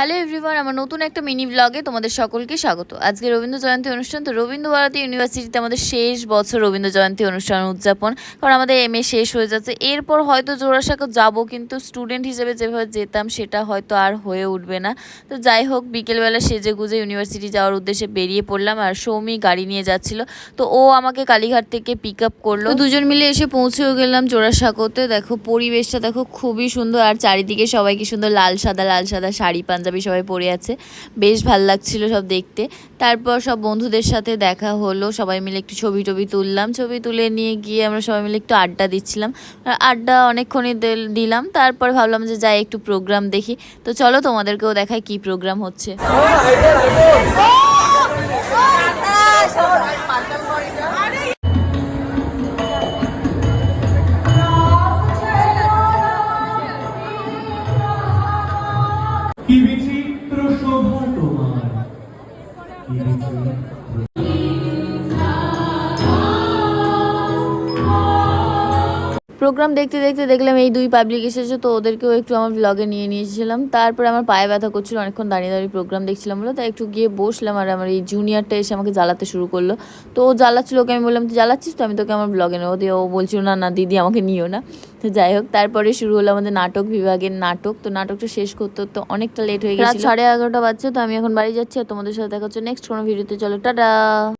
Hello everyone, আমার নতুন একটা মিনি ব্লগে তোমাদের সকলকে স্বাগত। আজকে রবীন্দ্র জয়ন্তী অনুষ্ঠান, তো রবীন্দ্র ভারতী ইউনিভার্সিটিতে আমাদের শেষ বছর রবীন্দ্র জয়ন্তী অনুষ্ঠান উদযাপন। কারণ আমাদের এম শেষ হয়ে যাচ্ছে। এরপর হয়তো জোড়াসাঁকো যাব, কিন্তু স্টুডেন্ট হিসেবে যেভাবে যেতাম, সেটা হয়তো আর হয়ে উঠবে না। তো যাই হোক, বিকেলবেলা সেজে গুজে ইউনিভার্সিটি যাওয়ার উদ্দেশ্যে বেরিয়ে পড়লাম আর সৌমি গাড়ি নিয়ে যাচ্ছিল। তো ও আমাকে কালীঘাট থেকে পিক আপ করল। দুজন মিলে এসে পৌঁছেও গেলাম জোড়াসাঁকোতে। দেখো, পরিবেশটা দেখো খুবই সুন্দর। আর চারিদিকে সবাই কি সুন্দর লাল সাদা লাল সাদা শাড়ি পাঞ্জাবি সবাই পরে আছে। বেশ ভালো লাগছিল সব দেখতে। তারপর সব বন্ধুদের সাথে দেখা হলো। সবাই মিলে একটু ছবি টবি তুললাম। ছবি তুলে নিয়ে গিয়ে আমরা সবাই মিলে একটু আড্ডা দিচ্ছিলাম। আড্ডা অনেকক্ষণই দিল- দিলাম। তারপর ভাবলাম যে যাই একটু প্রোগ্রাম দেখি। তো চলো তোমাদেরকেও দেখায় কি প্রোগ্রাম হচ্ছে। কি প্রোগ্রাম দেখতে দেখতে দেখলাম এই দুই পাবলিক এসেছে তো ওদেরকেও একটু আমার ব্লগে নিয়ে নিয়েছিলাম। তারপরে আমার পায়ে ব্যথা করছিল অনেকক্ষণ দাঁড়িয়ে দাঁড়িয়ে প্রোগ্রাম দেখছিলাম বলে তাই একটু গিয়ে বসলাম আর আমার এই জুনিয়রটা এসে আমাকে জ্বালাতে শুরু করল। তো ও জ্বালাচ্ছিল ওকে আমি বললাম তুই জ্বালাচ্ছিস তো? আমি তোকে আমার ব্লগে নেব। দিয়ে ও বলছিল না না দিদি আমাকে নিও না। তো যাই হোক তারপরে শুরু হলো আমাদের নাটক বিভাগের নাটক। তো নাটকটা শেষ করতে তো অনেকটা লেট হয়ে গেছে সাড়ে এগারোটা বাজছে তো আমি এখন বাড়ি যাচ্ছি আর তোমাদের সাথে দেখা হচ্ছে নেক্সট কোনো ভিডিওতে চলো টাটা!